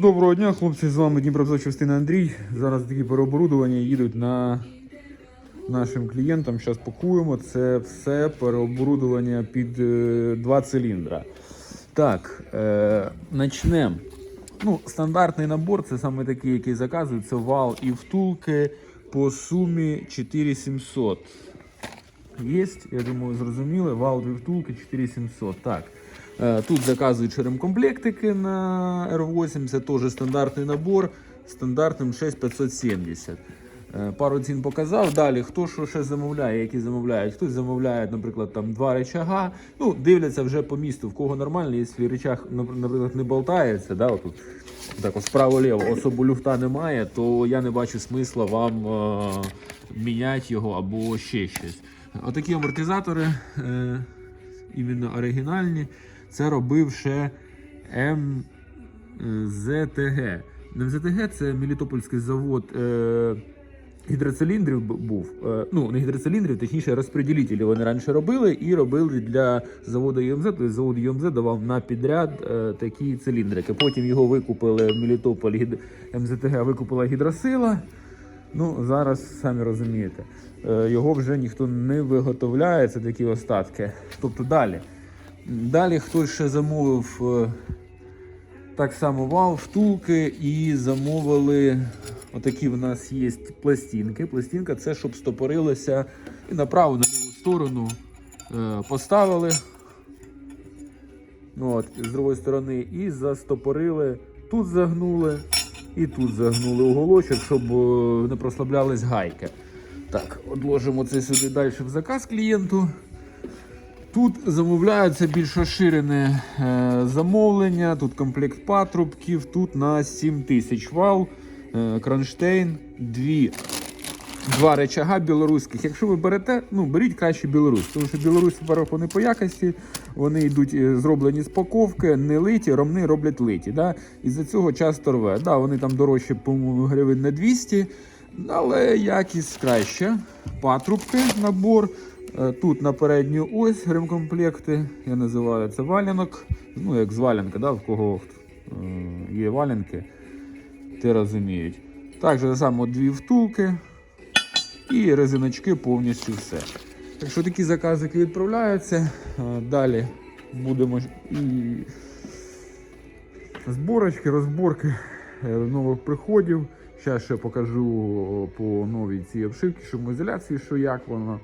Доброго дня, хлопці, з вами Дніпропетровська частина Андрій. Зараз такі переоборудування їдуть на нашим клієнтам. Зараз пакуємо. Це все переоборудування під е, два циліндра. Так, е, почнемо. Ну, стандартний набор це саме такий, який заказують. Це вал і втулки по сумі 4700. Є, я думаю, зрозуміли. Вал дві втулки 4700. Так. Е, Тут заказують ремкомплектики на R8, це теж стандартний набор, стандартним 6570. Е, Пару цін показав. Далі, хто що ще замовляє, які замовляють. Хтось замовляє, наприклад, там два речага. Ну, дивляться вже по місту, в кого нормально, якщо речах, наприклад, не болтається, да, отут, так справа-ліво, особо люфта немає, то я не бачу смисла вам е, міняти його або ще щось. Отакі амортизатори, е, іменно оригінальні, це робив ще МЗТГ. МЗТГ це Мелітопольський завод. Е, Гідроциліндрів був, Е, ну не гідроциліндрів, точніше розподілителі вони раніше робили і робили для заводу ЮМЗ. Тобто завод ЮМЗ давав на підряд е, такі циліндрики. Потім його викупили в Мелітополь, гід... МЗТГ викупила гідросила. Ну, зараз самі розумієте, е, його вже ніхто не виготовляє, це такі остатки. Тобто далі. Далі хтось ще замовив е, так само вал, втулки і замовили. Отакі в нас є пластинки. Пластинка це щоб стопорилося і направо на ліву сторону е, поставили. От, з другої сторони, і застопорили. Тут загнули і тут загнули уголочок, щоб е, не прослаблялись гайки. Так, odложимо це сюди далі в заказ клієнту. Тут замовляються більш розширене е, замовлення. Тут комплект патрубків, тут на 7 тисяч вал, е, кронштейн, дві, два речага білоруських. Якщо ви берете, ну беріть краще білорусь, тому що білоруські парохи по якості, вони йдуть е, зроблені з паковки, не литі, ромни роблять литі. Да? І за цього часто рве. Да, вони там дорожчі, по-моєму, гривень на 200, але якість краща. Патрубки, набор. Е, Тут на передню ось ремкомплекти, я називаю це валянок. Ну, як з валянка, да, в кого е, є валянки, ти розуміють. Також само дві втулки і резиночки повністю все. Так що такі заказики відправляються. Е, Далі будемо і зборочки, розборки нових приходів. Зараз ще покажу по новій цій обшивці, шумоізоляції, що як воно.